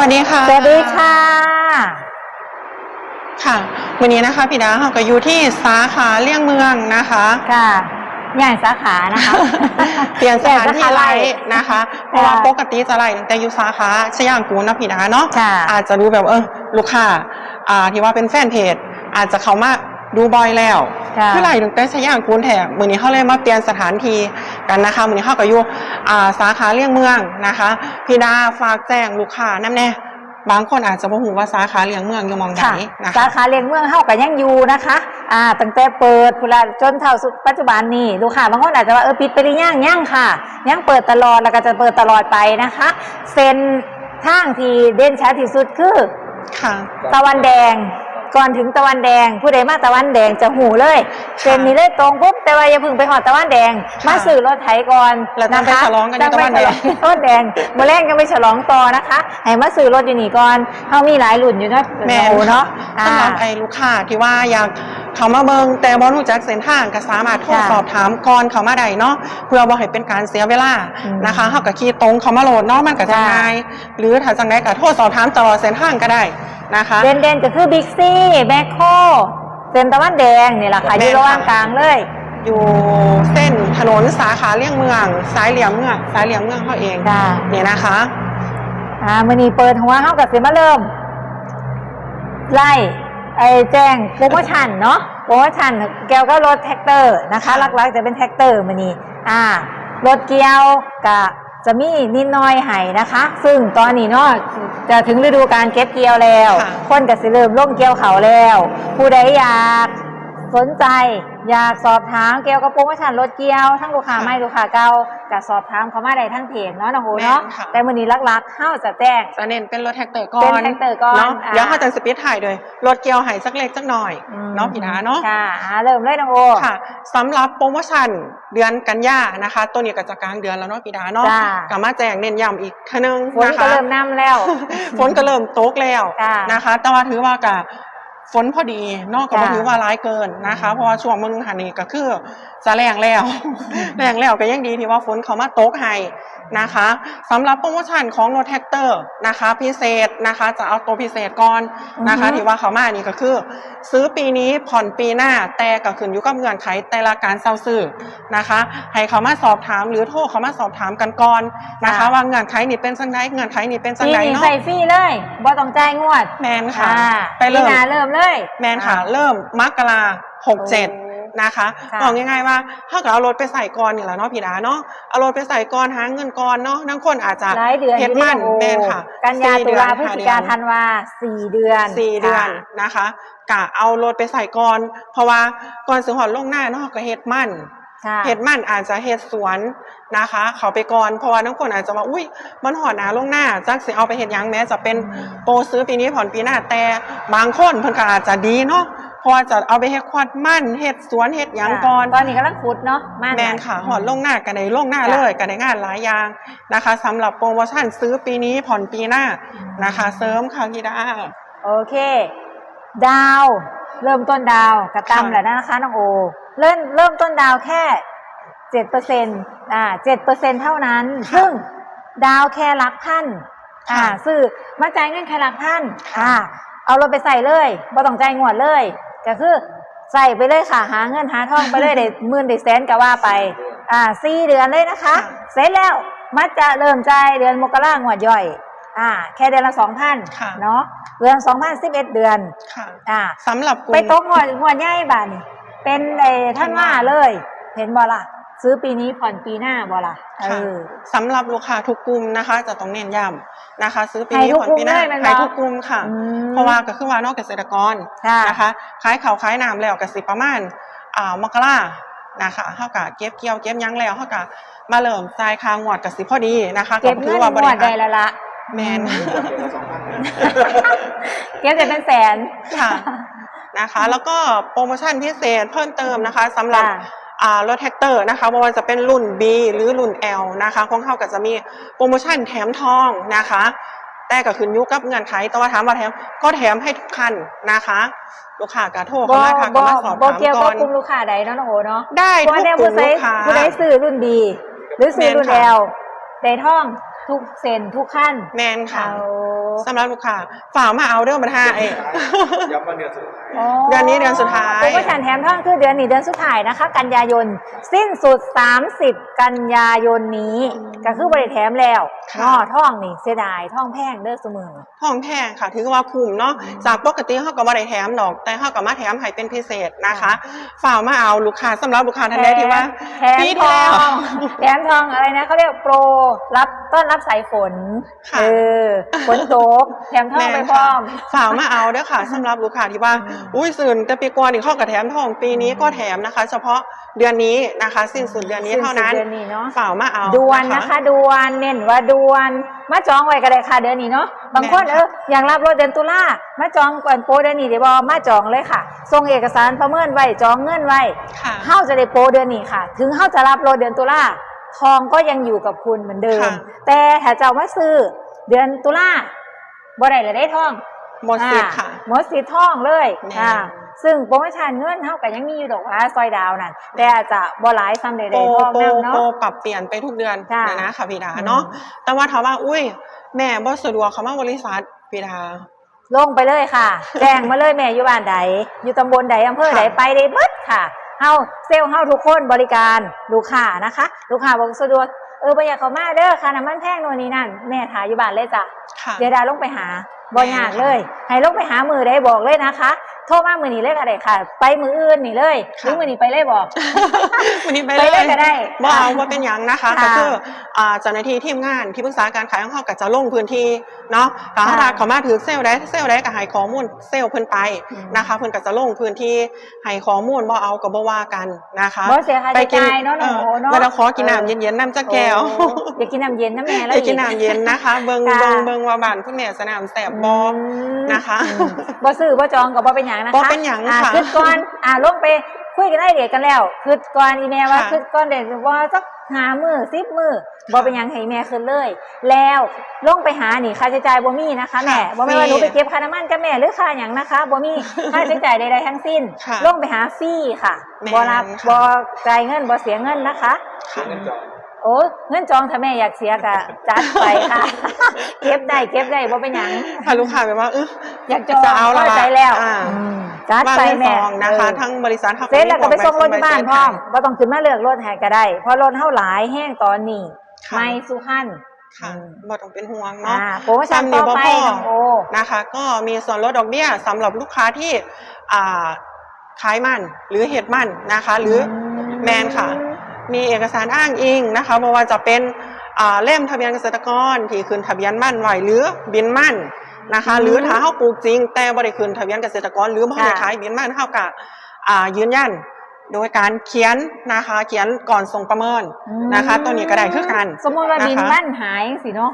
วัสดีค่ะ สวัสดีค่ะ ค่ะ วันนี้นะคะพี่ดาเราก็อยู่ที่สาขาเลี่ยงเมืองนะคะ ค่ะใหญ่สาขานะคะ เปลี่ยนสถานที่ไลใหญ่ฟ์นะคะ เพราะว่าปกติจะไลฟ์ตั้งแต่อยู่สาขาชยางกูลนะพี่ดาเนาะค่ะอาจจะดูแบบเออลูกค้า อ่าที่ว่าเป็นแฟนเพจอาจจะเข้ามา ดูบ่อยแล้วค่ะคือไลฟ์ตั้งแต่ชยางกูลแถบมือนี้เขาเลยมาเปลี่ยนสถานที่กันนะคะมือนี้เขาก็อยู่อ่าสาขาเลี่ยงเมืองนะคะพี่ดาฝากแจ้งลูกค้านั่นแน่บางคนอาจจะบ่หูว่าสาขาเลี่ยงเมืองอยู่หมองไหนค่ะนะคะสาขาเลียงเมืองเฮากับยังอยู่นะคะ อ่า ตั้งแต่เปิดพุนละจนเท่าสุดปัจจุบันนี้ลูกค้าบางคนอาจจะว่าเออปิดไปหรือยังยังค่ะ ยังเปิดตลอดแล้วก็จะเปิดตลอดไปนะคะเซ็นทางที่เด่นชัดที่สุดคือค่ะตะวันแดง ก่อนถึงตะวันแดง ผู้ใดมาตะวันแดงจะหูเลยเส้นนี้เลยตรงปุ๊บแต่ว่าอย่าเพึ่งไปหอดตะวันแดงค่ะมาสื่อรถไถก่อนแล้วต้องไปนะคะฉลองกันที่ตะวันแดงต้องไปฉลองที่ตะวันแดงเมื่อแรกก็ไปฉลองต่อนะคะให้มาสื่อรถอยู่นี่ก่อนเขามีหลายรุ่นอยู่เนาะแม่นโอ้เนาะอ่า สำหรับไอ้ลูกค้าที่ว่าอยาก เขามาเบิงแต่บอรู้จักเส้นทางก็สามารถโทรค่ะสอบถามก่อนเขามาได้เนาะเพื่อบ่ให้เป็นการเสียเวลาอืมนะคะเขาก็ขี่ตรงเขามาโหลดเนาะมันก็จะค่ะง่ายหรือถ้าจังไดก็โทรสอบถามตลอดเส้นทางก็ได้นะคะ เด่นเด่นๆก็คือบิ๊กซี่แมคโครเส้นตะวันแดงนี่แหละค่ะแม่อนยู่ระหว่างค่ะกลางเลย อยู่เส้นถนนสาขาเลี่ยงเมืองสายเหลี่ยมเมืองสายเหลี่ยมเมืองเขาเองค่ะนี่นะคะ อ่ามื่อนี้เปิดหัวเฮากับสิมาเริ่ม ไล่ ไอ้แจ้งโปรโมชั่นเนาะโปรโมชั่นเกี่ยวกับรถแท็กเตอร์นะคะค่ะหลักๆจะเป็นแท็กเตอร์มื่อนี้อ่ารถเกี่ยวกับจะมีนิดหน้อยให้นะคะ ซึ่งตอนนี้เนาะจะถึงฤดูการเก็บเกี่ยวแล้วค่ะคนก็สิเริ่มล่มเกี่ยวเขาแล้ว ผู้ใดอยาก สนใจ อยากสอบถามเกี่ยวกับโปรโมชั่นรถเกี่ยวทั้งลูกค้าค่ะไม่ลูกค้าเก่าก็สอบถามเขามาได้ทั้งเพจเนาะน้องโอเนาะแม่นค่ะ แต่มื่อนี้หลักๆเฮาจะแจ้ง จะเน้นเป็นรถแท็กเตอร์ก่อนเป็นแท็กเตอร์ก่อนเนาะอ่า เดี๋ยวเขาจะสปีดถ่ายโดยรถเกียวไห้สักเล็กสักหน่อยอืมเนาะพี่ดาเนาะ ค่ะอ่าเริ่มเลยน้องโอ ค่ะสำหรับโปรโมชั่นเดือนกันยานะคะ ตัวนี้ก็จะกลางเดือนแล้วเนาะพี่ดาเนาะจ้า กลับมาแจ้งเน้นย้ำอีกเทีนึงฝนนะก็คะ เริ่มน้ำแล้ว ฝนก็เริ่มตกแล้วจ้านะคะ แต่ว่าถือว่ากะ ฝนพอดีเนอกก็บ่จ้าถือว่าร้ายเกินนะคะ เพราะว่าช่วงมึงหันนี่ก็คือจะแรงแล้ว แรงแล้วก็ยังดีที่ว่าฝนเขามาตกให้ นะคะสำหรับโปรโมชั่นของรถแท็กเตอร์นะคะพิเศษนะคะจะเอาตัวพิเศษก่อนนะคะอือฮึที่ว่าเขามานี่ก็คือ ซื้อปีนี้ผ่อนปีหน้าแต่ก็ขึ้นอยู่กับเงื่อนไขแต่ละการเซาซื้อนะคะให้เขามาสอบถามหรือโทรเขามาสอบถามกันก่อนนะคะ ว่าเงื่อนไขนี่เป็นจังไดเงื่อนไขนี่เป็นจังปีไดนี้เนาะใส่ฟรีเลยบ่ต้องจ่ายงวด แมนค่ะอ่าไปเริ่มปีหน้าเริ่มเลย แมนค่ะ เริ่มมกราหกเจ็ด นะคะค่ะบอกง่ายๆว่าถ้าเกิดเอารถไปใส่ก่อนนี่แหละเนาะพี่ดาเนาะเอารถไปใส่ก่อนหาเงินก่อนเนาะทั้งคนอาจจะหลายเดือนเฮ็ดมันอยู่แมที่นน้องโอค่ะกันยาสี่ตุเดือนลาพฤศจิกาห้เดือนธันวาสี่เดือนสี่เดือนค่ะนะคะกะเอารถไปใส่ก่อนเพราะว่าก่อนซื้อหอดลงหน้าเนาะก็เฮ็ดมันค่ะเฮ็ดมันอาจจะเฮ็ดสวนนะคะ เขาไปก่อนเพราะว่าทั้งคนอาจจะว่าอุ้ยมันหอดหนาลงหน้าจักสิเอาไปเฮ็ดหยังแม้จะเป็นโปรซื้อปีนี้ผ่อนปีหน้าแต่บางคนเพิ่นก็อาจจะดีเนาะเพราะว่าจะเอาไปเฮ็ดควอดมันเฮ็ดสวนเฮ็ดหยังก่อน ตอนนี้กำลังขุดเนาะมันแมนค่ะหอดลงหน้ากันในลงหน้าเลยกันในงานหลายอย่างนะคะสำหรับโปรโมชั่นซื้อปีนี้ผ่อนปีหน้านะคะ เสริมค่ะพี่ดา โอเค ดาว เริ่มต้นดาวกระตำค่ะแหละนะคะน้องโอ เริ่มเริ่มต้นดาวแค่เจ็ดเปอร์เซ็นต์อ่าเจ็ดเปอร์เซ็นเท่านั้น ซึ่งดาวแค่หลักพันอ่าซื้อมาจ่ายเงินแค่หลักพันอ่าเอารถไปใส่เลยบ่ต้องจ่ายงวดเลย ก็คือใส่ไปเลยค่ะ หาเงินหาทองไปเลยได้หมื่นได้แสนก็ว่าไป อ่าสี่เดือนเลยนะคะ เสร็จแล้วมัดจะเริ่มจ่ายเดือนมกรางวดย่อย อ่า แค่เดือนละสองพันค่ะเนาะเดือนสองพันสิบเอ็ดเดือนค่ะอ่าสำหรับกลุ่ไปมตกงวดงวดใหญ่บ้านนี่เป็นเออท่านว่าเลย เห็นบ่ล่ะ ซื้อปีนี้ผ่อนปีหน้าบ่ล่ะเอค่ะอ สำหรับลูกค้าทุกกลุ่มนะคะจะต้องเน้นย้ำนะคะ ซื้อปีให้นี้ทุกผ่อนปีหน้ากลุ่มเลยแม่นบ่ให้ทุกกลุ่มค่ะ อืมเพราะว่าก็คือว่านอกเกษตรกรค่ะนะคะขายเขาวขายน้ำแล้วก็สิประมาณอ่ามกรานะคะเฮากะเก็บเกี่ยวเก็บหยังแล้วเฮากะมาเริ่มจ่ายค่างวดก็สิพอดีนะคะเก็บถืเงินว่างวดได้หารแล้วละแมนเก็บจะเป็นแสน ค่ะนะคะ แล้วก็โปรโมชั่นพิเศษเพิ่มเติมนะคะสำหรับ ค่ะอ่า รถแท็กเตอร์นะคะไม่ว่าจะเป็นรุ่น B หรือรุ่น L นะคะของเขาก็จะมีโปรโมชั่นแถมทองนะคะ แต่ก็ขึ้นอยุกับเงื่อนไขแต่ว่าถามว่าแถมก็แถมให้ทุกคันนะคะ ลูกค้ากระโทรบ่เข้ามาค่ะก็บ่มาสอบบ่ถามเกี่ยวก่กัอบนกลุ่มลูกค้าใดเนาะน้องโอเนาะได้เพราะทุกแนวกลุ่ผู้มใดลูกค้า ผู้ใดซื้อรุ่นดีหรือซื้อรุ่น แม่นค่ะแอลได้ท่องทุกเซนทุกขั้นแมนค่ะเอา สำหรับลูกค้าฝากมาเอาเด้อบัดห้าเอ้ย้ำว่าเดือนสุดท้ายเดือนนี้เดือนสุดท้าย โปรโมชั่นแถมท่องคือเดือนนี้เดือนสุดท้ายนะคะ กันยายน สิ้นสุด 30 กันยายนนี้ ก็คือบริแถมแล้วค่ะน้อท่องนี่เสียดายท่องแพงเด้อเสมอ ห้องแพงค่ะ ถือว่าคุ้มเนาะจากปกติเขาก็บ่ได้แถมดอก แต่เขาก็มาแถมให้เป็นพิเศษนะคะฝากมาเอาลูกค้าสำหรับลูกค้าท่านใดที่ว่า แถมปีทที่อแล้วงแถมทองอะไรนะเขาเรียกโปรรับต้อนรับสายฝนค่ะเออฝนตกแถมทองไปพร้อมฝากมาเอาเด้อค่ะสำหรับลูกค้าที่ว่าอุ้ยสื่นแต่ปีก่อนนี่เข้ากับแถมทองปีนี้ก็แถมนะคะ เฉพาะเดือนนี้นะคะ สิ้นสุดเดือนนี้เท่านั้นสิ้นสุดเดือนนี้เนาะฝากมาเอาด่วนนะคะ ด่วนเน้นว่าด่วนมาจองไว้ก็ได้ค่ะเดือนนี้เนาะบางคนแม่นค่ะเอออยากรับรถเดือนตุลามาจองก่อนโปรเดือนนี้เดี๋ยวบอมาจองเลยค่ะส่งเอกสารประเมินไว้จองเงินไว้ค่ะเข้าจะได้โปรเดือนนี้ค่ะ ถึงเข้าจะรับรถเดือนตุลาทองก็ยังอยู่กับคุณเหมือนเดิมค่ะแต่ถ้าเจ้ามาซื้อเดือนตุลาบ่ได้เลยได้ทอง หมดสิทธิ์ค่ะอ่าหมดสิทธิ์ทองเลยแม่นอ่าซึ่งโปรโมชั่นเงินเท่ากับยังมีอยู่ดอกว่าซอยดาวนั่นแต่อาจจะบ่หลายซ้ำใดโปรๆทองโปรนั่นเนาะโปรปรับเปลี่ยนไปทุกเดือนจ้ะนะนะค่ะพี่ดาอืมเนาะแต่ว่าถามว่าอุ้ย แม่บ่สะดวกเขามาบริษัทพี่ดาลงไปเลยค่ะ แจ้งมาเลยแม่อยู่บ้านใด อยู่ตำบลใดอำเภอใดค่ะไปได้เบิดค่ะเฮาเซลล์เฮาทุกคนบริการลูกค้านะคะ ลูกค้าบอกสะดวกเออบ่อยากเข้ามาเด้อค่ะน้ำมันแพงโน่นนี่นั่น แม่ถ่ายอยู่บ้านเลยจ้ะค่ะเดี๋ยวดาลงไปหา บ่ยากเลย ให้ลงไปหามือได้บอกเลยนะคะ โทรมามือนี้เลยก็ได้ค่ะ ไปมืออื่นนี่เลยหรือมือนี้ไปเลยบอกวันนี้ไปไปเลเลยยก็ได้บ่เอาว่าเป็นหยังนะคะค่ะก็คืออ่าเจ้าหน้าที่ทีมงานที่ปรึกษาการขายของเขาก็จะลงพื้นที่เนาะถ้าค่ะหากเขามาถือเซลล์ได้เซลล์ได้ก็ให้ข้อมูลเซลล์เพิ่นไปอืมนะคะ เพิ่นก็จะลงพื้นที่ให้ข้อมูลบ่เอาก็บ่ว่ากันนะคะบ่เสียค่าใช้จ่ายเนาะออหนูเนาะบ่ต้องขอกินเออน้ำเย็นๆน้ำจักแก้วโอ้อยากกินน้ำเย็นนะแม่แล้วอยากกินน้ำเย็นนะคะเบิ่งค่ะเบิ่งเบิ่งว่าบ้านคุณแม่สนามแสบบ่อืมนะคะอืมบ่ซื้อบ่จองก็บ่เป็นหยังนะคะบ่เป็นหยังอ่าค่ะคิดก่อนอ่าลงไปคุยกันได้เดียกันแล้วคิดก่อนอีแม่ว่าค่ะคิดก่อนเด็กว่าสักหามือสิบมือบ่เป็นหยังให้แม่ขึ้นเลย แล้วลงไปหานี่ค่าใช้จ่ายบ่มีนะคะแม่ค่ะบ่แม่นว่าฟรีหนูไปเก็บค่าน้ำมันกับแม่หรือค่าหยังนะคะบ่มีค่าใช้จ่ายใดๆทั้งสิ้นค่ะลงไปหาฟรีค่ะแม่นบ่รับค่ะ บ่จ่ายเงินบ่เสียเงินนะคะ ค่ะ เงินจอง โอ้เงินจองถ้าแม่อยากเสียก็จัดไปค่ะ เก็บได้เก็บได้บ่เป็นหยัง ถ้าลูกค้าแบบว่าเอออยากจองจะเอาละเข้ใจแล้วอ่าอืมจัดบ้านไปไม่แม่ซองนะคะเออทั้งบริษัทเสร็จแล้วก็ไปส่งรถที่บ้านพร้อมค่ะบ่ต้องขึ้นมาเลือกรถให้ก็ได้เพราะรถเท่าหลายแห้งตอนนี้ค่ะไม่สุขันค่ะอืมบ่ต้องเป็นห่วงอ่าเนาะโปรโมชั่นต่อไปซ้ำนี่บ่พอน้องโอ นะคะก็มีส่วนลดดอกเบี้ยสำหรับลูกค้าที่อ่าขายมันหรือเห็ดมันนะคะ หรืออแมนค่ะ มีเอกสารอ้างอิงนะคะไม่ว่าจะเป็นอ่าเล่มทะเบียนเกษตรกรที่คืนทะเบียนมั่นไว้หรือบินมั่นนะคะอืมหรือถ้าเฮาปลูกจริง แต่บ่ได้คืนทะเบียนเกษตรกร หรือบ่ได้ค่ะขายบินมั่นเฮาก็อ่ายืนยันโดยการเขียนนะคะเขียนก่อนส่งประเมินนะคะ ตัวนี้ก็ได้คือกัน สมมติว่านะคะบินบ้านหายสิเนาะ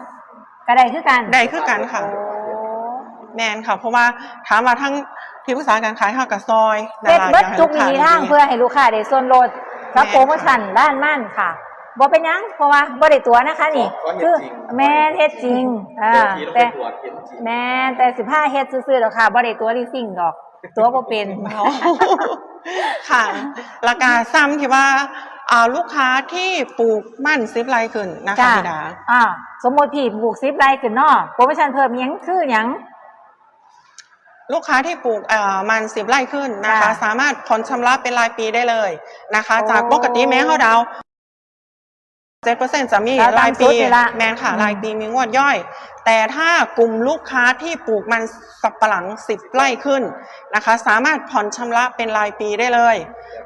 ก็ได้คือกันได้คือกันค่ะโอ้แมนค่ะ เพราะว่าถามว่าทั้งที่ปรึกษาการขายเฮากับซอยนะเฮ็ดคะเบิดอยให้ทุกลูค้มีทางดีเพื่อให้ลูกค้าได้ส่วนลด กับแม่นโปรโมชั่นด้านมั่นค่ะบ่เป็นหยังเพราะว่าบ่ได้ตัวนะคะนี่ขอเฮ็ดคือจริงแม่นเฮ็ดจริงอ่าแต่แต่ตรวจเห็นจริงแม่นแต่สิบห้าเฮ็ดซื่อๆดอกค่ะบ่ได้ตัวลีซิ่งดอก ตัวบ่เป็น เอาค่ะราคาซ้ำที่ว่าอ่าลูกค้าที่ปลูกมั่นซิปไลขึ้นนะคะจ้ะ พี่ดา อ่าสมมุติพี่ปลูก10ไร่ขึ้นเนาะโปรโมชั่นเพิ่มหยังคือหยัง ลูกค้าที่ปลูกเอ่อมันสิบไร่ขึ้นนะคะ ค่ะสามารถผ่อนชำระเป็นรายปีได้เลยนะคะ โอ้จากปกติแม้เขาดาวเจ็ดเปอร์เซ็นจะมีดาวตามรายปีชุดนี่ละแมนค่ะอืม รายปีมีงวดย่อย แต่ถ้ากลุ่มลูกค้าที่ปลูกมันสับปะหลังสิบไร่ขึ้นนะคะ สามารถผ่อนชำระเป็นรายปีได้เลย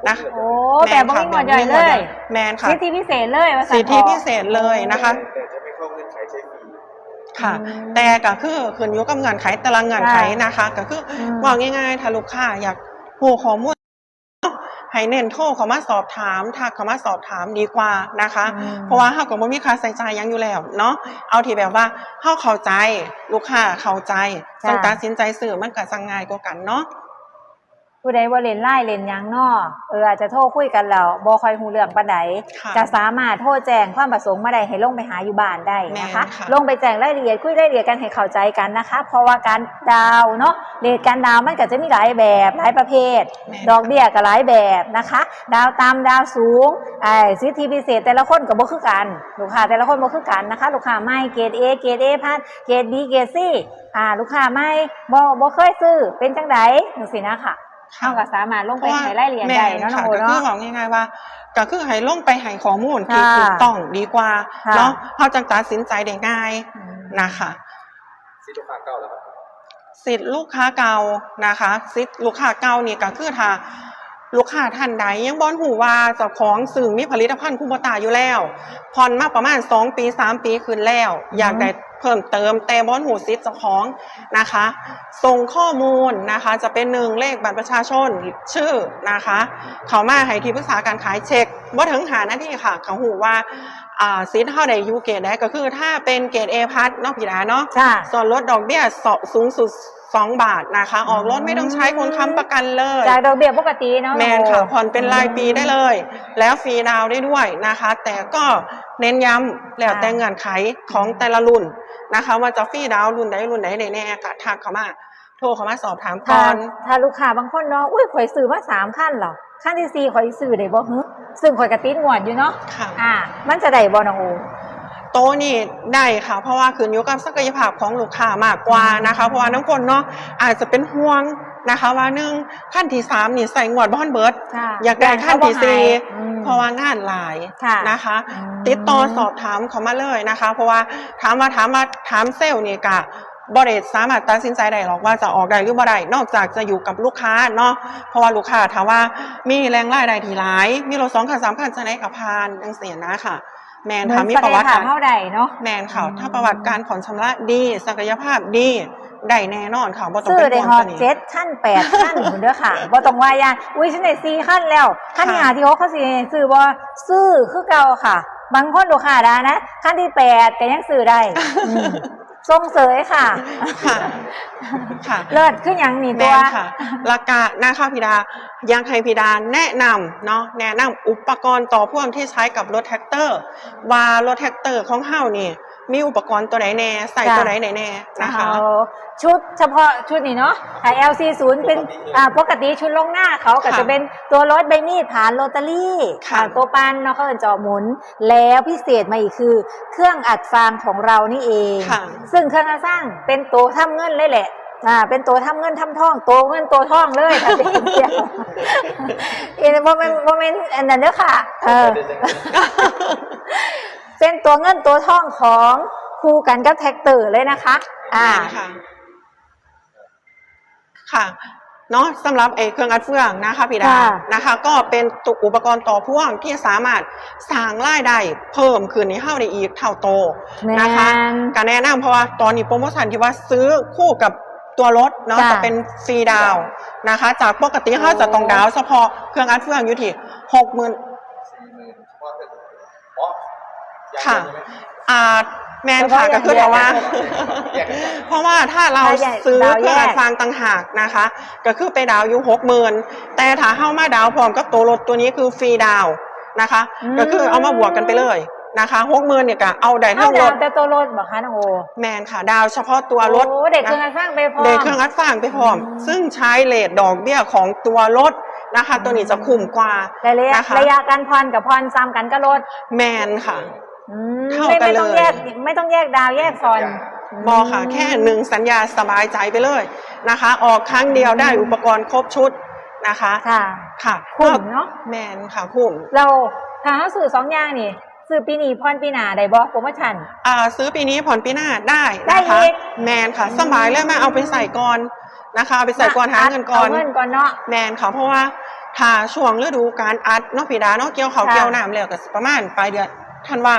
นะโอ้แต่บ่มีหมวดย่อยเลยแมนค่ะ สิทธิพิเศษเลยว่าซั่นสิทธิพิเศษเลยนะคะ แต่จะไม่เข้าเงื่อนไขใช้ฟรี ค่ะอืมแต่ก็คือขึ้นอยู่กับเงื่อนไขแต่ละเงื่อนไขนะคะ ก็คืออมว่าง่ายๆถ้าลูกค้าอยากหูข้อมูลให้เน้นโทรเขามาสอบถามทักเขามาสอบถามดีกว่านะคะอืมเพราะว่าเฮาก็บ่มีค่าใช้จ่ายหยังอยู่แล้วเนาะเอาที่แบบว่าเฮาเข้าใจลูกค้าเข้าใจจ้ะต้องตัดสินใจซื้อมันก็จังง่ายกว่ากันเนาะ ผู้ใดบ่เล่นไล่เล่นหยังนอเอออาจจะโทรคุยกันแล้วบ่ค่อยฮู้เรื่องปานใดค่ะจะสามารถโทรแจ้งความประสงค์มาได้ให้ลงไปหาอยู่บ้านได้นะคะแม่นค่ะลงไปแจ้งรายละเอียดคุยรายละเอียดกันให้เข้าใจกันนะคะ เพราะว่าการดาวน์เนาะเรทการดาวน์มันก็จะมีหลายแบบหลายประเภทแม่นดอกเบี้ยก็หลายแบบนะคะ ดาวต่ำดาวสูงไอ้สิทธิพิเศษแต่ละคนก็บ่คือกันลูกค้าแต่ละคนบ่คือกันนะคะ ลูกค้าไม่เกรด A เกรด A พัดเกรด B เกรด C อ่าลูกค้าไม่บ่บ่เคยซื้อเป็นจังไดจังซี่นะค่ะ เฮาก็สามารถลงไปให้รายละเอียดได้เนาะน้องโอก็คือเนาะบอกง่ายๆว่าก็คือให้ลงไปให้ข้อมูลที่ค่ะถูกต้องดีกว่าค่ะเนาะเขาจังตัดสินใจได้ง่ายนะคะซีลูกค้าเก่าแล้วครับสิทธิ์ลูกค้าเก่านะคะสิทธิ์ลูกค้าเก่านี่ก็คือถ้าลูกค้าท่านใดยังบอนหูว่าเจ้าของสื่อมีผลิตภัณฑ์คูโบตาอยู่แล้วผ่อนมาประมาณ 2 ปี 3 ปีขึ้นแล้ว อยากได้ เพิ่มเติมแต่บอนหูสิทธิ์เจ้าของนะคะ ส่งข้อมูลนะคะจะเป็นหนึ่งเลขบัตรประชาชนชื่อนะคะ เขามาให้ที่ปรึกษาการขายเช็คว่าถึงหาหน้าที่ค่ะ เขาหูว่าอ่าสิทธิ์เท่าใดอยูเกตได้ก็คือถ้าเป็นเกตเอพัทเนาะพี่ดาเนาะค่ะส่วนลดดอกเบี้ยสสูงสุด2 บาทนะคะ ออกรถไม่ต้องใช้คนค้ำประกันเลยจากดอกเบี้ยปกติเนาะแมนค่ะโอ้ผ่อนเป็นรายปีได้เลย แล้วฟรีดาวน์ได้ด้วยนะคะ แต่ก็เน้นย้ำแล้วแต่เงื่อนไขของแต่ละรุ่นนะคะ ว่าจะฟรีดาวน์รุ่นใดรุ่นใดแน่ๆก็ทักเข้ามาโทรเข้ามาสอบถามถ้าก่อนถ้าลูกค้าบางคนเนาะอุ้ยข่อยซื้อมาสามขั้นเหรอขั้นที่สี่ข่อยซื้อได้บ่ฮึซึ่งข่อยกระติดงวดอยู่เนาะค่ะอ่า มันจะได้บ่น้องโอ โต๊ะนี่ได้ค่ะ เพราะว่าคืนอยู่กับศักยภาพของลูกค้ามากกว่านะคะ เพราะว่าน้ำคนเนาะอาจจะเป็นห่วงนะคะว่าหนึ่งขั้นที่สามนี่ใส่งวดบ้านเบิร์ดค่ะอยากได้ขั้นที่สี่อืมเพราะว่างานหลายค่ะนะคะอืมติดต่อสอบถามเขามาเลยนะคะ เพราะว่าถามมาถามมาถามเซลล์นี่กะบริษัทสามารถตัดสินใจได้หรอกว่าจะออกได้หรือบ่ได้นอกจากจะอยู่กับลูกค้าเนาะเพราะว่าลูกค้าถามว่ามีแรงรายได้ที่หลาย มีรถสองคันสามคันจะไหนกับพานจังเสียนะค่ะ แมนเหมือค่ะนมีศัปกระยวัติภาพการเท่าใดเนาะแมนค่ะอืมถ้าประวัติการผ่อนชำระดี ศักยภาพดีได้แน่นอนค่ะบ่ต้องซื้อเป็นได้ห่วงฮอตัดวนี้เจ็ดขั้นแปดขั้นคุณเด้อค่ะบ่ต้องว่ายานอุ้ยฉันได้สี่ขั้นแล้วขั้นที่ค่ะหาที่หกเขาสิซื้อบ่ซื้อคือเก่าค่ะ บางคนลูกค้าได้นะขั้นที่แปดก็ยังซื้อได้อืม ทรงเสยค่ะ ค่ะ ค่ะเลิศขึ้นอหย่างนี้แมตัวนค่ะราคานะคะพิดายังให้พิดาแนะนำเนาะแนะนำอุปกรณ์ต่อพ่วงที่ใช้กับรถแท็กเตอร์ว่ารถแท็กเตอร์ของเฮานี่ มีอุปกรณ์ตัวไหนแน่ใส่ตัวไหนไหนแน่นะคะเอาชุดเฉพาะชุดนี้เนาะถ้า LC0 เป็นอ่าปกติชุดลงหน้าเขาก็ค่ะจะเป็นตัวรถใบมีดผ่านโรตารี่ค่ะผ่านตัวปันเนาะเขาเอินจอหมุน แล้วพิเศษมาอีกคือ เครื่องอัดฟางของเรานี่เองค่ะซึ่งเครื่องอัดสร้างเป็นตัวทำเงินเลยแหละอ่าเป็นตัวทำเงินทำทองตัวเงินตัวทองเลยถ้าเป็นเดียวเอ็นโมเมนต์โมเมนต์อันนั้นเด้อค่ะเออ เป็นตัวเงินตัวทองของคู่กันกับแท็กเตอร์เลยนะคะ อ่า ค่ะ ค่ะเนาะสำหรับไอ้เครื่องอัดเฟืองนะคะพี่ดาค่ะนะคะ ก็เป็นตุอุปกรณ์ต่อพ่วงที่สามารถสร้างรายได้เพิ่มขึ้นในเฮ้าได้อีกเท่าโตนะคะแม่นการแนะนำเพราะว่าตอนนี้โปรโมชั่นที่ว่าซื้อคู่กับตัวรถเนาะจ้ะจะเป็นฟรีดาวน์นะคะ จากปกติเขาจะต้องดาวน์เฉพาะเครื่องอัดเฟืองอยู่ที่หกหมื่น สี่หมื่นเฉพาะเครื่องอ๋อยัง ค่ะใช่ไหมอ่าแมนค่ะก็คือเพราะว่าแยกกันเพราะว่าถ้าเราถ้าแยกซื้อดาวเครื่องแยกอัดฟางต่างหากนะคะ ก็คือไปดาวอยู่หกหมื่นแต่ถ้าเข้ามาดาวพร้อมกับตัวรถตัวนี้คือฟรีดาวน์นะคะอืมก็คือเอามาบวกกันไปเลยนะคะหกหมื่นเนี่ยก็เอาได้เท่าทั้งรดาวถแต่ตัวรถบอกคะน้องโอแมนค่ะ ดาวเฉพาะตัวรถโอ้เด็กเครื่องนะอัดสร้างไปพร้อมเด็กเครื่องอัดฟางไปพร้อมอืมซึ่งใช้เลทดอกเบี้ยของตัวรถนะคะ ตัวนี้จะคุ้มกว่าแต่ระยะนะคะระยะการผ่อนกับผ่อนซ้ำกันก็ลดแมนค่ะ อืมเท่าไม่กันไม่ต้องเลยแยกไม่ต้องแยกดาวแยกซอนบอค่ะ แค่หนึ่งสัญญาสบายใจไปเลยนะคะ ออกครั้งเดียวได้อุปกรณ์ครบชุดนะคะค่ะ ค่ะคุ้มเนาะแมนค่ะคุ้มเราถ้าเขาสื่อสองอย่างนี่สื่อปีนี้ผ่อนปีหน้าได้บ่โปรโมชั่น อ่าซื้อปีนี้ผ่อนปีหน้าได้ได้นะคะอีกแมนค่ะสบายเลยมาเอาไปใส่ก่อนนะคะเอาไปใส่ก่อนหาเงินก่อน เอาเงินก่อนเนาะ แมนค่ะเพราะว่าถ้าช่วงฤดูการอัดเนาะพี่ดาเนาะเกี่ยวเขาวค่ะ เกี่ยวน้ำแล้วก็สิประมาณปลายเดือน ธันวา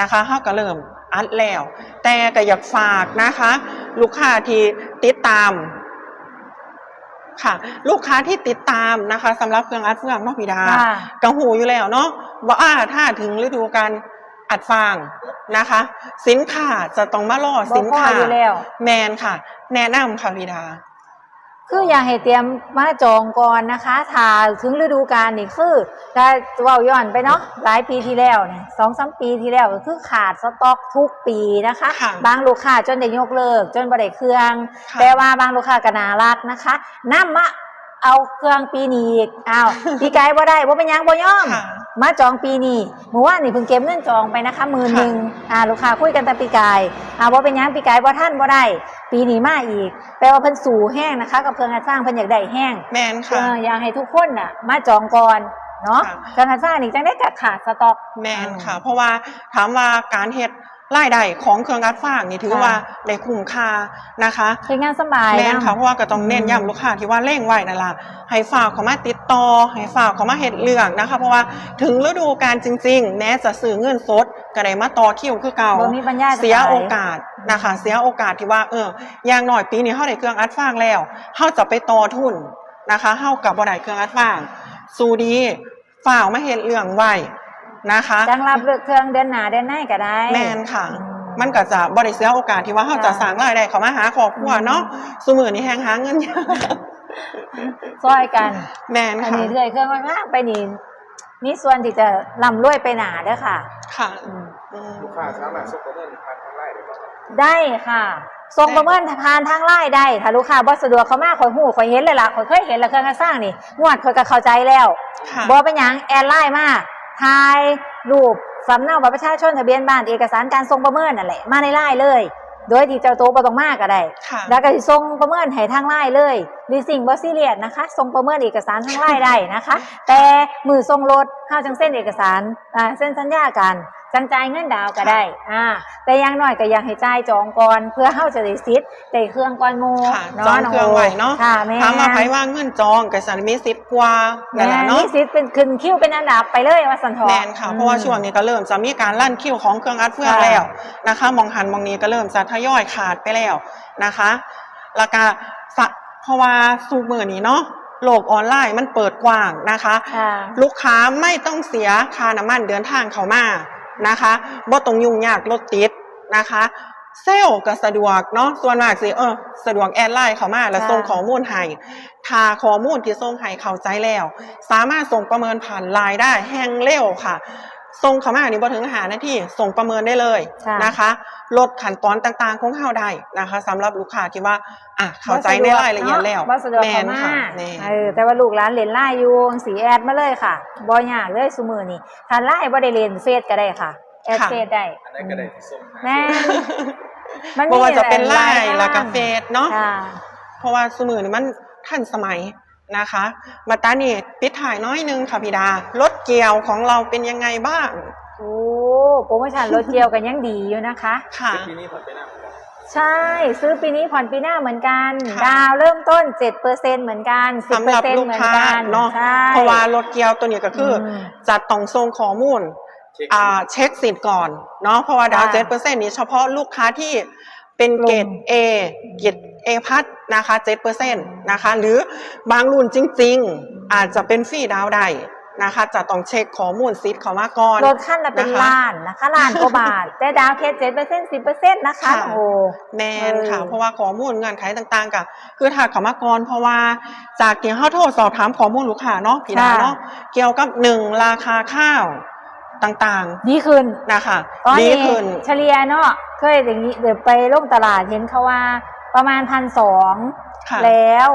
นะคะเขาก็เริ่มอัดแล้ว แต่ก็อยากฝากนะคะ ลูกค้าที่ติดตามค่ะลูกค้าที่ติดตามนะคะสำหรับเครื่องอัดเฟืองเนาะพี่ดาค่ะกังหูอยู่แล้วเนาะว่าถ้าถึงฤดูการอัดฟางนะคะ สินค้าจะต้องมารอบ่สินพอค้าอยู่แล้วแมนค่ะ แนะนำค่ะพี่ดา คืออย่าให้เตรียมมาจองก่อนนะคะถ้าถึงฤดูกาลนี่คือถ้าเว่าย้อนไปเนาะหลายปีที่แล้วเนี่ยสองสามปีที่แล้วก็คือขาดสต็อกทุกปีนะคะ ค่ะบางลูกค้าจนได้ยกเลิก จนบ่ได้เครื่อง ค่ะ แต่ว่าบางลูกค้าก็น่ารักนะคะนำมา เอาเครื่องปีนี้อีกอ้าวพี่ไกด์บ่ได้บ่เป็นหยังบ่ยอม ค่ะ มาจองปีนี้เมื่อวานนี่เพิ่งเก็บเงินจองไปนะคะหมื่นหนึ่งอ่าลูกค้าคุยกันแต่ปีกายอ่าว่าเป็นหยังปีกายว่าท่านบ่ได้ ปีนี้มาอีก แปลว่าเพิ่นสู่แห้งนะคะ กับเพิ่งสร้างเพิ่นอยากได้แห้งแมนเอค่ะ ออยากให้ทุกคนน่ะ มาจองก่อนเนาะค่ะเพิ่งสร้างนี่จังได้กัดขาดสต็อก แมนค่ะ เพราะว่าถามว่าการเฮ็ด รายได้ของเครื่องอัดฟางนี่ถือว่าได้คุ้มค่านะคะเป็นงานสบายแม่นนะค่ะเพราะว่าก็ต้องเน้นย้ำลูกค้าที่ว่าเร่งไว้นั่นล่ะให้ฝากเขามาติดต่อให้ฝากเขามาเฮ็ดเรื่องนะคะ เพราะว่าถึงฤดูกาลจริง ๆ แม้จะซื้อเงินสดก็ได้มาต่อคิวคือเก่าบ่มีปัญญาจะเสียขายโอกาสนะคะ เสียโอกาสที่ว่าเอออย่างน้อยปีนี้เฮาได้เครื่องอัดฟางแล้วเฮาจะไปต่อทุนนะคะเฮากับบ่ได้เครื่องอัดฟางสู้ดีฝากมาเฮ็ดเรื่องไว้ นะคะจังรับเลือกเครื่องเดือนหน้าเดือนหน้าก็ได้ แม่นค่ะอืมันก็จะบริเสียโอกาสที่ว่าเขาจะค่ะสร้างรายได้เขามาหาครอบครัวเนาะสมือนี้แหงหาเงินยากซอยกัน แมนอันค่ะนี้เรื่อยเครื่องมากๆไปนี่มีส่วนที่จะร่ำรวยไปหนาเด้อค่ะ ค่ะอืมอืมลูกค้าสามารถส่งประเมินผ่านทางไลน์ได้ไหมครับได้ค่ะส่งประเมินผ่านทางไลน์ได้ ถ้าลูกค้าบ่สะดวกเขามาข่อยหูข่อยเห็นเลยล่ะข่อยเคยเห็นแล้วเครื่องสร้างนี่งวดข่อยก็เข้าใจแล้วค่ะบ่เป็นหยังแอดไลน์มา ถ่ายรูปสำเนาบัตรประชาชนทะเบียนบ้านเอกสารการส่งประเมินนั่นแหละมาในไลน์เลย โดยที่เจ้าตัวบ่ต้องมาก็ได้ค่ะแล้วก็สิส่งประเมินให้ทางไลน์เลยรีสิ่งบ่ซีเรียสนะคะส่งประเมินเอกสารทางไลน์ได้นะคะ แต่มือส่งรถเฮาจังเส้นเอกสารอ่าเส้นสัญญากัน จังจ่ายเงินดาวน์ก็ได้อ่าแต่อยังน้อยก็อยากให้จ่ายจองก่อนเพื่อเฮาจะได้สิทธิ์ได้เครื่องก่อนหมู่ค่ะเนาะจองเครื่องไว้เนาะค่ะแม่ถามว่าไผว่างเงินจองกับสันมีสิทธิ์กว่านั่นแหละแม่เนาะมีสิทธิ์เป็นขึ้นคิวเป็นอันดับไปเลยว่าสันทอแมนค่ะเพราะว่าช่วงนี้ก็เริ่มจะมีการลั่นคิวของเครื่องอัดเฟืองค่ะแล้วนะคะมองหันมองนี้ก็เริ่มจะทยอยขาดไปแล้วนะคะแล้วก็สะเพราะว่าสูมือนี้เนาะโลกออนไลน์มันเปิดกว้างนะคะค่ะลูกค้าไม่ต้องเสียค่าน้ำมันเดินทางเขามา นะคะบ่ต้องยุ่งยากรถติดนะคะ เซลล์ก็สะดวกเนาะส่วนมากสิเออสะดวกแอดไลน์เขามาแล้วส่งข้อมูลให้ถ้าข้อมูลที่ส่งให้เข้าใจแล้ว สามารถส่งประเมินผ่านไลน์ได้แห่งเร็วค่ะ ส่งเข้ามานี่บ่ถึงหานาทีส่งประเมินได้เลยค่ะนะคะ ลดขั้นตอนต่างๆของเฮาได้นะคะสำหรับลูกค้าที่ว่าอะเข้าใจในรายละเอียดแล้วบ่สะดวกแมเข้านมาค่ะแม่นเออแต่ว่าลูกหลานเล่นไล่อยู่สีแอดมาเลยค่ะบ่ยากเลยซุมือนี่ถ้าไล่บ่ได้เล่นเฟซก็ได้ค่ะแอดค่ะเฟซได้อันนั้นก็ได้ที่ส่งให้แม่มันบ่ว่าจะเป็นไลหน์แล้วก็เฟซเนาะค่ะเพราะว่าสมือนี่มันทันสมัย นะคะมาตานี่ปิดถ่ายน้อยนึงค่ะพี่ดารถเกี่ยวของเราเป็นยังไงบ้าง โอ้โปรโมชั่นรถเจียวกันยังดีอยู่นะคะ ค่ะทีนี้ผ่อนไปหน้าเหมือนกันใช่ ซื้อปีนี้ผ่อนปีหน้าเหมือนกัน ค่ะ ดาวเริ่มต้น 7%เหมือนกัน 10%สำหรับลูกเหมือนค้ากันเนาะใช่ เพราะว่ารถเกี่ยวตัวนี้ก็คืออมจะต้องส่งข้อมูลเช็ค อ่าเช็คสิทธิ์ก่อนเนาะเพราะว่าดาวค่ะเจ็ดเปอร์เซ็นต์นี้เฉพาะลูกค้าที่เป็นเกรดกลุ่ม A เกรด A พัดนะคะเจ็ดเปอร์เซ็นต์นะคะ หรือบางรุ่นจริง ๆ อาจจะเป็นฟรีดาวน์ได้นะคะ จะต้องเช็คข้อมูลสิทธิ์เขามาก่อนรถขั้นละเป็นนะคะล้านนะคะล้านกว่าบาทแต่ดาวแค่เจ็ดเปอร์เซ็นต์สิบเปอร์เซ็นต์นะคะค่ะโอ้โหแมนค่ะเออเพราะว่าข้อมูลเงื่อนไขต่างๆก็คือถ้าเขามาก่อนเพราะว่าจากที่เขาโทรสอบถามข้อมูลลูกค้าเนาะพี่ดาเนาะเกี่ยวกับหนึ่งราคาข้าวต่างดีขึ้นๆนะคะตอนดีนี้ขึ้น เฉลี่ยเนาะเคยอย่างนี้เดี๋ยวไปลงตลาดเห็นเขาว่า ประมาณพันสองค่ะแล้ว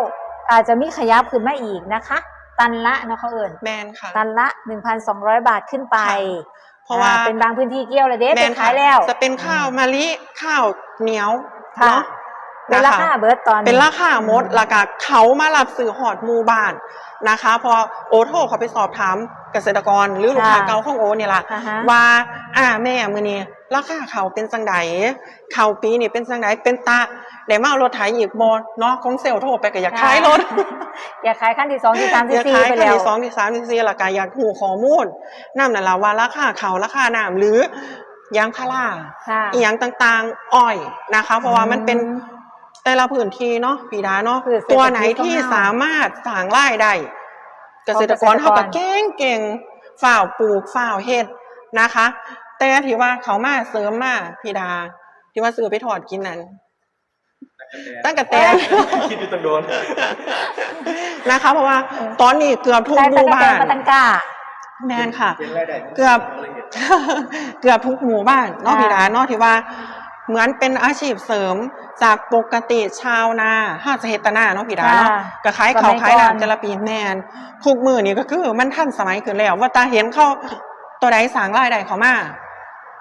อาจจะมีขยับขึ้นมาอีกนะคะ ตันละเนาะเขาเอิ่นแมนค่ะ ตันละหนึ่งพันสองร้อยบาทขึ้นไปค่ะเพราะว่า อ่เป็นบางพื้นที่เกี่ยวเลยเด้แมไปนขายแล้ว จะเป็นข้าวมะลิข้าวเหนียวค่ะ เนาะ เป็นราคาเบิร์ตตอนเป็นราคามดราคาเขามารับสื่อหอดหมูบ้านนะคะ พอโอโทรเขาไปสอบถามเกษตรกรหรือลูกค้าค่ะเก่าของโอเนี่ยล่ะอ่าฮะว่าอ่าแม่มือนี้ราคาเขาเป็นจังไดเขาปีนี่เป็นจังไดเป็นตาได้มาเอารถไถอีกบเนาะของเซลล์โทรไปก็อยากขายรถอยากขายขั้นที่สองที่สามที่อยากสี่ขายไปคันแล้วที่สองที่สามที่สี่และก็อยากหูข้อมูลนำนั่นล่ะว่าราคาเขาราคาน้ำหรือยางพาราค่ะอีหยังต่างๆ อ้อยนะคะ เพราะว่ามันเป็นอืม แต่ละพื้นที่เนาะปีดาเนาะคือเศรษฐกิจตัวไหนที่ของเราสามารถสร้างรายได้เกษตรกรของเกษตรกรเท่ากับเก่งเก่งๆฝ่าวปลูกฝ่าวเฮ็ดนะคะ แต่ที่ว่าเขามาเสริมมาพี่ดา ที่ว่าซื้อไปถอดกินนั้นนะตั้งกระแตนคิดอยู่ตั้งโดนนะคะเพราะว่าตอนนี้เกือบทุกแต่หตะมู่กะบ้าแตนนปะตังกาแมนค่ะเป็นรายได้เกือบเลยเห็นเกือบทุกหมู่บ้านเนอกค่ะพี่ดาเนอกที่ว่า เหมือนเป็นอาชีพเสริมจากปกติชาวนาห้าจะเฮดแตนาเนาะพี่ดาเนาะค่ะก็ขายสมัเขาวยขายก่อนน้ำแต่ละปีแมนทุกมือนี่ก็คือมันทันสมัยขึ้นแล้ว ว่าตาเห็นเขาตัวใดสร้างรายได้เขามา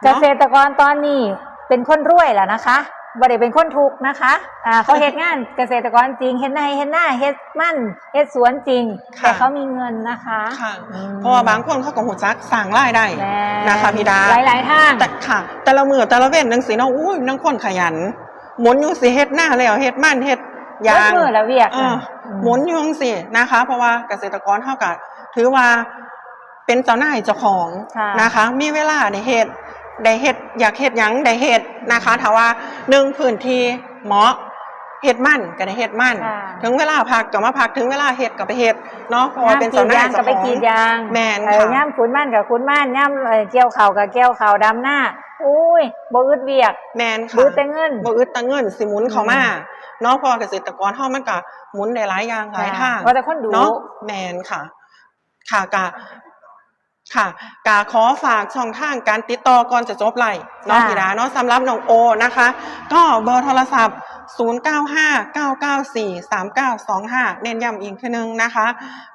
เกษตรกรตอนนี้เป็นคนรวยแล้วนะคะ บ่ได้เป็นคนทุกข์นะคะอ่าเขาเฮ็ดงานเกษตรกรจริงเฮ็ดในเฮ็ดหน้าเฮ็ดมั่นเฮ็ดสวนจริง ค่ะ แต่เขามีเงินนะคะค่ะ อืมเพราะว่าบางคนเขาก็หูจักสร้างรายได้แม่นะคะพี่ดา หลายๆทาง แต่ค่ะ แต่ละมือแต่ละเว้นนังสีเนาะอุ้ยนังคนขยัน หมุนอยู่สิเฮ็ดหน้าแล้วเฮ็ดมั่นเฮ็ดยางเบิดมือแล้วเวียกเออนะหมุนอยู่จังสินะคะ เพราะว่าเกษตรกรเท่ากับถือว่าเป็นเจ้านายเจ้าของค่ะ นะคะ มีเวลาได้เฮ็ด ได้เฮ็ดอยากเฮ็ดหยังได้เฮ็ดนะคะถ้าว่าหนึ่งพื้นที่เหมาะเฮ็ดมั่นก็ได้เฮ็ดมั่น ค่ะถึงเวลาพักก็มาพักถึงเวลาเฮ็ดก็ไปเฮ็ดเนาะเพราะว่าเป็นเจ้านายย่ามกรีดยางเจ้าก็ขไปองกรีดยาง แม่นเออค่ะย่ามขุนมั่นกับขุนมั่นย่ามเอ่อเกี่ยวเข่ากับเกี่ยวเข่าดำหน้าอุ้ยบ่อึดเวียกแมนค่ะ บืดแต่เงิน บ่อึดแตังเงินสิหมุนเข้ามาเนาะเพอเกษตรกรเฮามันก็หมุนได้หลายอย่างหลายทางว่าแต่คนดู เนาะแมนค่ะ ค่ะกะ ค่ะกาขอฝากช่องทางการติดต่อก่อนจะจบไล่เนาะค่ะพี่ดาเนาะสำหรับน้องโอนะคะ ก็เบอร์โทรศัพท์ 0959943925 เน้นย้ำอีกทีนึงนะคะ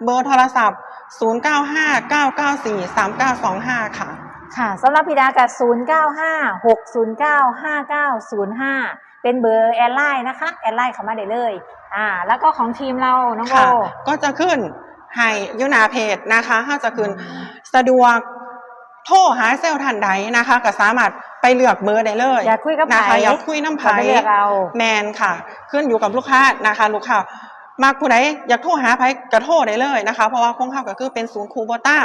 เบอร์โทรศัพท์ 0959943925 ค่ะ ค่ะสำหรับพี่ดากับ 0 9 5 6 0 9 5 9 0 5 เป็นเบอร์แอดไลน์นะคะ แอดไลน์เข้ามาได้เลย อ่า แล้วก็ของทีมเรา น้องโบค่ะก็จะขึ้น ให้อยุนาเพจนะคะถ้าจะขึ้นสะดวกโทรหาเซลล์ทันใดนะคะก็สามารถไปเลือกเบอร์ได้เลยอยากคุยกับนะคะไผอยากคุยน้ำเขาไผ่ไปเลือกเอาแมนค่ะ ขึ้นอยู่กับลูกค้านะคะ ลูกค้ามากผู้ใดอยากโทรหาไผกระโทรได้เลยนะคะ เพราะว่าคงเข้าก็คือเป็นศูนย์คูโบต้า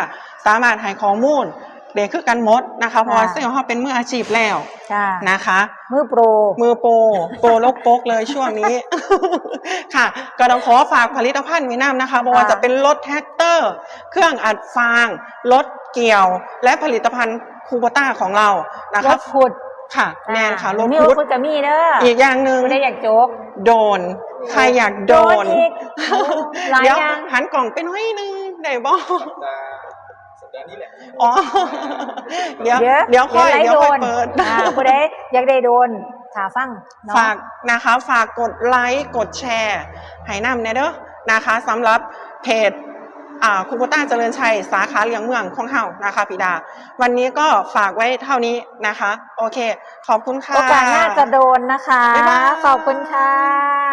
สามารถให้ข้อมูลเด็กคือกันหมดนะคะเพราะว่าค่ะเซลล์เขาเป็นมืออาชีพแล้วค่ะนะคะ มือโปร มือโปรโปรลกโปกเลยช่วงนี้ ค่ะ ก็ต้องขอฝากผลิตภัณฑ์ไว้น้ำนะคะไม่ว่าจะเป็นรถแท็กเตอร์ เครื่องอัดฟางรถเกี่ยว และผลิตภัณฑ์คูโบต้าของเรานะรคะถขุดค่ะแมนค่ะรถมีพุรดถขุดกับมีเด้ออีกอย่างหนึ่งไม่ได้อยากโจก โดน ใครอยากโดนอีกโอ้หลายเดี๋ยวอย่าง หันกล่องไปหน้อยนึงได้บ่สัปดาห์สัป ดาห์นี้แหละอ๋อ เดี๋ยว เดี๋ยวเดี๋ยวค่อยไล่เดี๋ยวโดค่อยนเปิด อ่าผู้ใดอยากได้โดนขาฟังเนาะฝากนะคะฝากกดไลค์กดแชร์ให้นำเนเด้อนะคะสำหรับเพจอ่าคูโบต้าเจริญชัย สาขาเลียงเมืองของเฮานะคะพี่ดา วันนี้ก็ฝากไว้เท่านี้นะคะ โอเค ขอบคุณค่ะ โอกาสหน้าจะโดนนะคะบ๊ายบายขอบคุณค่ะ